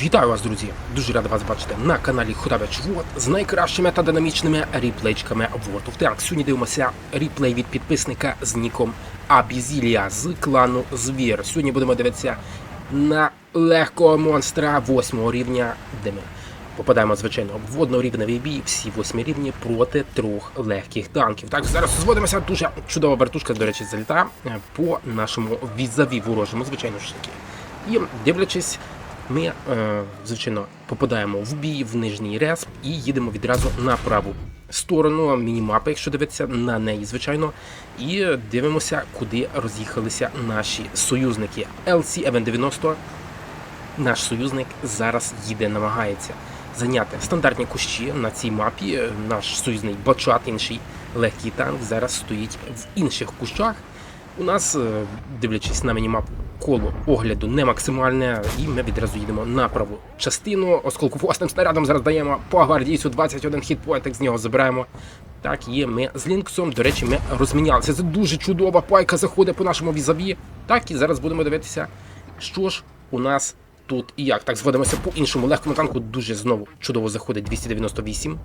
Вітаю вас, друзі! Дуже радий вас бачити на каналі Ходабич Вот з найкращими та динамічними ріплейчками World of Tanks. Сьогодні дивимося ріплей від підписника з ніком Абізілія з клану Звір. Сьогодні будемо дивитися на легкого монстра 8 рівня, де ми попадаємо, звичайно, в однорівневий бій, всі восьмі рівні проти трьох легких танків. Так, зараз зводимося. Дуже чудова вертушка, до речі, залітає е, по нашому візаві ворожому, звичайно ж таки. І дивлячись, ми, е, звичайно, попадаємо в бій в нижній респ і їдемо відразу на праву сторону мінімапи, якщо дивитися на неї, звичайно, і дивимося, куди роз'їхалися наші союзники. LC Event 90 наш союзник зараз їде, намагається зайняти стандартні кущі на цій мапі. Наш союзний бачат, інший легкий танк, зараз стоїть в інших кущах. У нас, е, дивлячись на мінімапу, коло огляду не максимальне, і ми відразу їдемо на праву частину. Оскільки власним снарядом зараз даємо по гвардійцю 21 хітпоінтик, з нього забираємо. Так, є ми з Лінксом. До речі, ми розмінялися. Це дуже чудова пайка заходить по нашому візаві. Так, і зараз будемо дивитися, що ж у нас тут і як. Так, зводимося по іншому легкому танку. Дуже знову чудово заходить 298.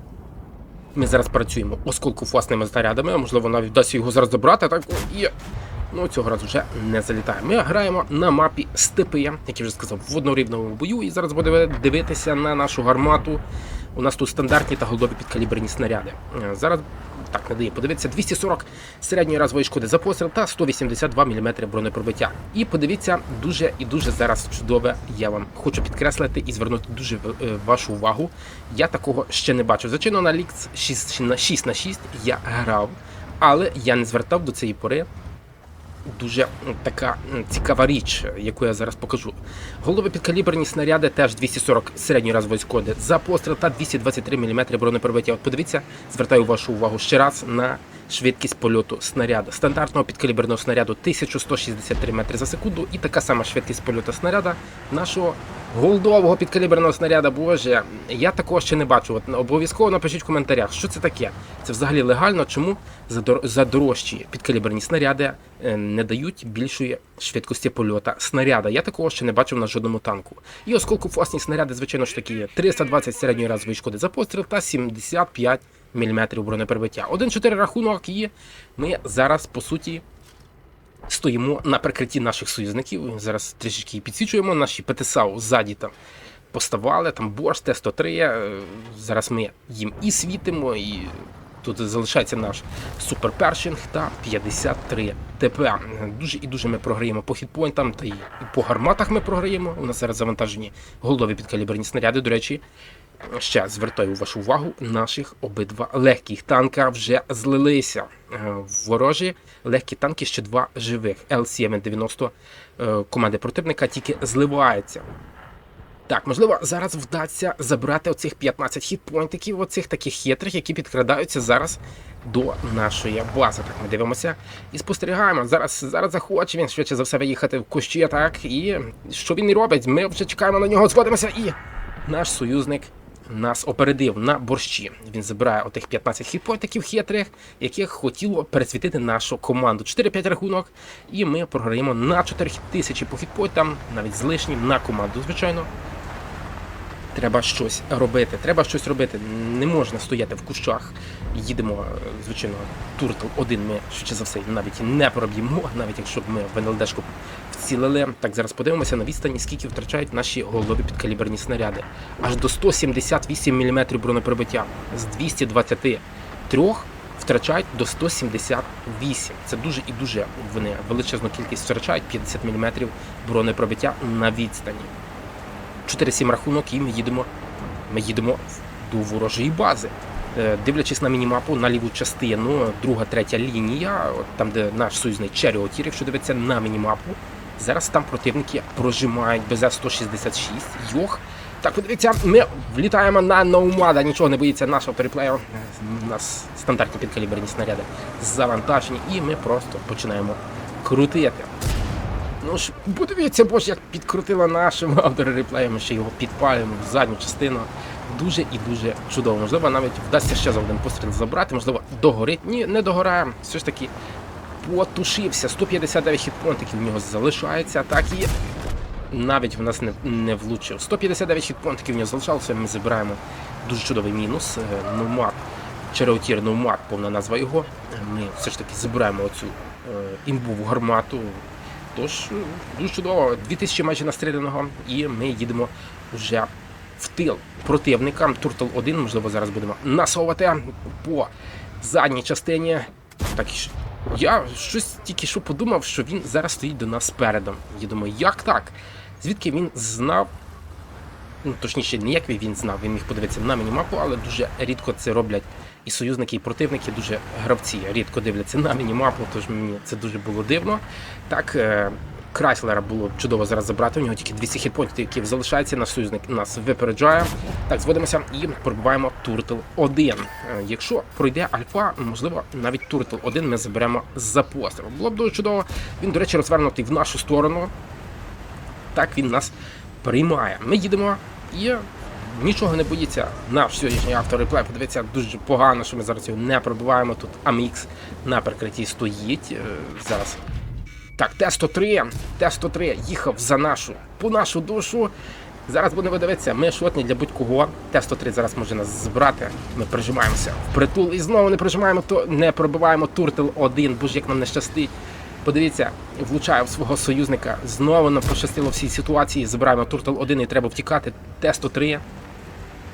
Ми зараз працюємо осколку власними снарядами, можливо, навіть вдасться його зараз забрати. Так і ну цього разу вже не залітає. Ми граємо на мапі степи, як я вже сказав, в однорівному бою. І зараз будемо дивитися на нашу гармату. У нас тут стандартні та голубі підкаліберні снаряди. Е, Зараз так не дає подивитися 240 середньої разової шкоди за постріл та 182 мм бронепробиття. І подивіться дуже і дуже зараз чудове. Я вам хочу підкреслити і звернути дуже е, вашу увагу. Я такого ще не бачив. Звичайно, на лікс 6 на 6 на 6 я грав, але я не звертав до цієї пори дуже така цікава річ, яку я зараз покажу. Голови підкаліберні снаряди теж 240 середньої разової шкоди за постріл та 223 мм бронепробиття. От подивіться, звертаю вашу увагу ще раз на швидкість польоту снаряду. Стандартного підкаліберного снаряду 1163 метри за секунду, і така сама швидкість польоту снаряда нашого голдового підкаліберного снаряда. Боже, я такого ще не бачу. Обов'язково напишіть в коментарях, що це таке. Це взагалі легально. Чому за дорожчі підкаліберні снаряди е, не дають більшої швидкості польота снаряда? Я такого ще не бачив на жодному танку. І власні снаряди, звичайно ж такі, 320 середньої разової шкоди за постріл та 75 мм бронепробиття. 1-4 рахунок і ми зараз по суті. Стоїмо на прикритті наших союзників. Зараз трішечки підсвічуємо. Наші ПТСАУ ззаді там поставали, там борщ, Т-103. Е, Зараз ми їм і світимо, і тут залишається наш суперпершинг та 53 ТП. Дуже і дуже ми програємо по хітпойнтам, та і по гарматах ми програємо. У нас зараз завантажені голові підкаліберні снаряди. До речі, ще звертаю вашу увагу, наших обидва легких танка вже злилися. Е, Ворожі легкі танки ще два живих. LCM-90 е, команди противника тільки зливається. Так, можливо, зараз вдасться забрати оцих 15 хітпойнтиків, оцих таких хитрих, які підкрадаються зараз до нашої бази. Так, ми дивимося і спостерігаємо. Зараз зараз захоче він швидше за все виїхати в кущі, так, і що він і робить? Ми вже чекаємо на нього, зводимося, і наш союзник нас опередив на борщі. Він забирає отих 15 хітпойнтиків хитрих, яких хотіло пересвітити нашу команду. 4-5 рахунок, і ми програємо на 4 тисячі по хітпойнтам, навіть з лишнім на команду, звичайно. Треба щось робити. Треба щось робити. Не можна стояти в кущах. Їдемо, звичайно, туртл один ми швидше за все навіть не проб'ємо, навіть якщо б ми в НЛДшку вцілили. Так, зараз подивимося на відстані, скільки втрачають наші голові підкаліберні снаряди. Аж до 178 мм бронепробиття з 223 втрачають до 178. Це дуже і дуже вони величезну кількість втрачають 50 мм бронепробиття на відстані. 4-7 рахунок, і ми їдемо, ми їдемо до ворожої бази. Е, Дивлячись на мінімапу на ліву частину, друга, третя лінія, там, де наш союзний Черіотір, якщо дивитися на мінімапу, зараз там противники прожимають БЗ-166, Йох. Так, подивіться, ми влітаємо на Ноумада, нічого не боїться нашого переплею. У нас стандартні підкаліберні снаряди завантажені, і ми просто починаємо крутити. Ну ж, подивіться, боже, як підкрутила нашим автори реплеєм, ще його підпалюємо в задню частину. Дуже і дуже чудово. Можливо, навіть вдасться ще за один постріл забрати, можливо, догорить. Ні, не догорає. Все ж таки потушився. 159 хітпонтиків в нього залишається. Так і навіть в нас не, не влучив. 159 хітпонтиків в нього залишалося, ми забираємо дуже чудовий мінус. Е, Номад, Череотір Номад, повна назва його. Ми все ж таки забираємо оцю е, імбову гармату. Тож, е, дуже чудово, 2000 майже настріляного, і ми їдемо вже в тил противника. Туртл 1, можливо, зараз будемо насовувати по задній частині. Так і ж. Я щось тільки що подумав, що він зараз стоїть до нас передом. Я думаю, як так? Звідки він знав? Ну, точніше, не як він знав, він міг подивитися на мінімапу, але дуже рідко це роблять і союзники, і противники, дуже гравці рідко дивляться на мінімапу, тож мені це дуже було дивно. Так, е, Крайслера було чудово зараз забрати. У нього тільки 200 хітпонтів, які залишаються. Наш союзник нас випереджає. Так, зводимося і пробиваємо Туртл 1. Е, Якщо пройде альфа, можливо, навіть Туртл 1 ми заберемо за постріл. Було б дуже чудово. Він, до речі, розвернутий в нашу сторону. Так він нас приймає. Ми їдемо і нічого не боїться. Наш сьогоднішній автореплей. Подивіться, дуже погано, що ми зараз його не пробиваємо. Тут Амікс на прикритті стоїть. Е, Зараз. Так, Т-103, Т-103 їхав за нашу, по нашу душу. Зараз будемо дивитися, ми шотні для будь-кого. Т-103 зараз може нас збирати. Ми прижимаємося в притул і знову не прижимаємо, то не пробиваємо Туртл 1, бо як нам не щастить. Подивіться, влучає в свого союзника. Знову нам пощастило в цій ситуації. Забираємо Туртл 1 і треба втікати. Т-103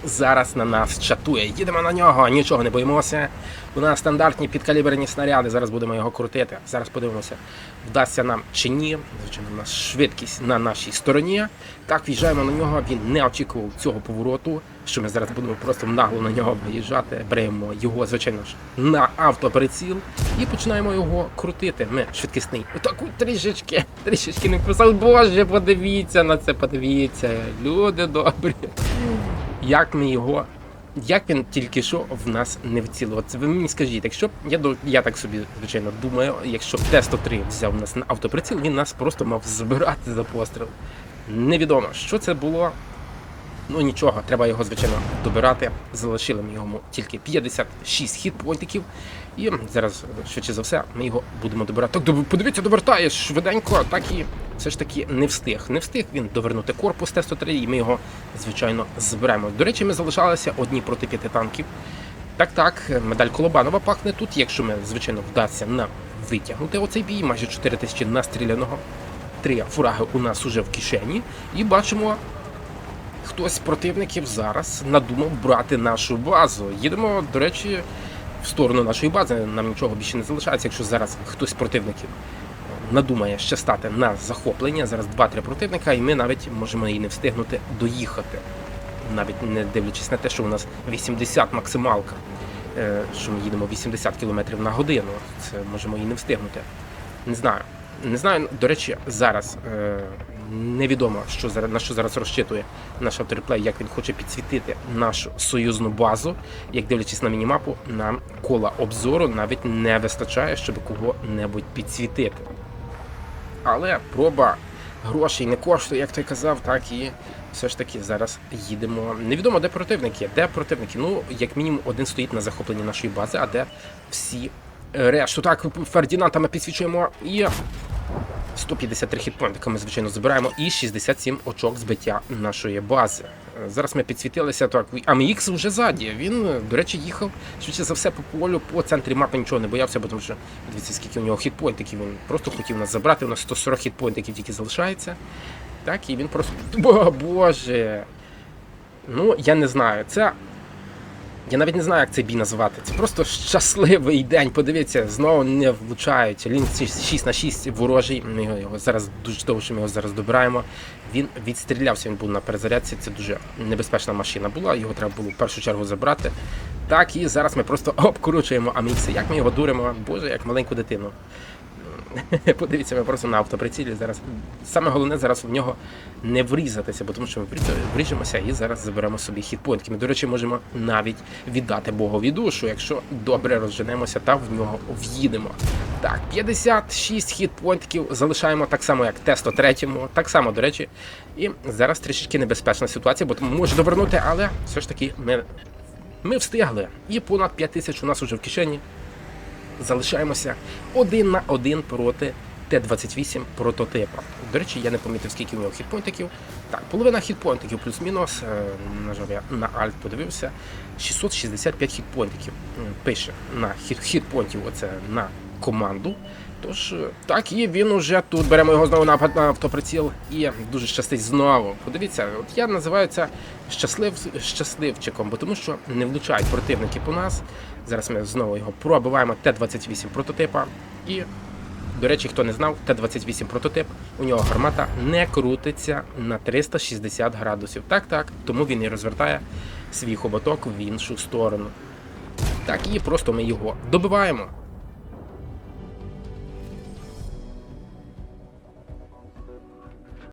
зараз на нас чатує. Їдемо на нього, нічого не боїмося. У нас стандартні підкаліберні снаряди. Зараз будемо його крутити. Зараз подивимося, вдасться нам чи ні. Звичайно, у нас швидкість на нашій стороні. Так, в'їжджаємо на нього. Він не очікував цього повороту. Що ми зараз будемо просто нагло на нього виїжджати. Беремо його, звичайно ж, на автоприціл і починаємо його крутити. Ми швидкісний. Отаку трішечки, трішечки не писав. Боже, подивіться на це, подивіться. Люди добрі як ми його. Як він тільки що в нас не вцілив? Це ви мені скажіть, якщо б я я так собі звичайно думаю, якщо б Т-103 взяв нас на автоприціл, він нас просто мав збирати за постріл. Невідомо, що це було. Ну нічого, треба його, звичайно, добирати. Залишили ми йому тільки 56 хітпойнтиків. І зараз, швидше за все, ми його будемо добирати. Так, подивіться, довертає швиденько, так і все ж таки не встиг. Не встиг він довернути корпус Т-103, і ми його, звичайно, зберемо. До речі, ми залишалися одні проти п'яти танків. Так, так, медаль Колобанова пахне тут, якщо ми, звичайно, вдасться нам витягнути оцей бій, майже 4 тисячі настріляного. Три фураги у нас уже в кишені. І бачимо, хтось з противників зараз надумав брати нашу базу. Їдемо, до речі, в сторону нашої бази. Нам нічого більше не залишається, якщо зараз хтось з противників надумає ще стати на захоплення. Зараз 2-3 противника, і ми навіть можемо і не встигнути доїхати. Навіть не дивлячись на те, що у нас 80 максималка, е, що ми їдемо 80 км на годину. Це можемо і не встигнути. Не знаю. Не знаю, до речі, зараз е, невідомо, що зараз на що зараз розчитує наш авториплей, як він хоче підсвітити нашу союзну базу. Як дивлячись на мінімапу, нам кола обзору навіть не вистачає, щоб кого-небудь підсвітити. Але проба грошей не коштує, як той казав, так і все ж таки зараз їдемо. Невідомо, де противники. Де противники? Ну, як мінімум, один стоїть на захопленні нашої бази, а де всі решту. Так, Фердінанта ми підсвічуємо і 153 хітпоінти, ми, звичайно, збираємо, і 67 очок збиття нашої бази. Зараз ми підсвітилися так. АМХ вже ззаді. Він, до речі, їхав швидше за все по полю, по центрі мапи нічого не боявся, бо тому що дивіться, скільки у нього хітпоінтиків. Він просто хотів нас забрати. У нас 140 хітпоінтиків тільки залишається. Так, і він просто. О, Боже. Ну, я не знаю. Це. Я навіть не знаю, як цей бій назвати. Це просто щасливий день. Подивіться, знову не влучають. Лін 6 на 6 ворожий. Ми його зараз дуже довго, що ми його зараз добираємо. Він відстрілявся, він був на перезарядці. Це дуже небезпечна машина була. Його треба було в першу чергу забрати. Так, і зараз ми просто обкручуємо Амікси. Як ми його дуримо, боже, як маленьку дитину. Подивіться, ми просто на автоприцілі зараз. Саме головне зараз в нього не врізатися, бо тому що ми вріжемося і зараз заберемо собі хітпоінтки. Ми, до речі, можемо навіть віддати Богові душу, якщо добре розженемося та в нього в'їдемо. Так, 56 хітпоінтів залишаємо так само, як Т-103, так само, до речі. І зараз трішечки небезпечна ситуація, бо може довернути, але все ж таки ми, ми встигли. І понад 5 тисяч у нас уже в кишені залишаємося один на один проти Т-28 прототипа. До речі, я не помітив, скільки у нього хітпойнтиків. Так, половина хітпойнтиків плюс-мінус. Нажав На жаль, я на альт подивився. 665 хітпойнтиків. М, Пише на хіт хітпойнтів оце на команду. Тож, е, так, і він уже тут. Беремо його знову на автоприціл і дуже щастить знову. Подивіться, от я називаю це щаслив, щасливчиком, бо тому що не влучають противники по нас. Зараз ми знову його пробиваємо Т-28 прототипа. І, до речі, хто не знав, Т-28 прототип, у нього гармата не крутиться на 360 градусів. Так, так, тому він і розвертає свій хоботок в іншу сторону. Так, і просто ми його добиваємо.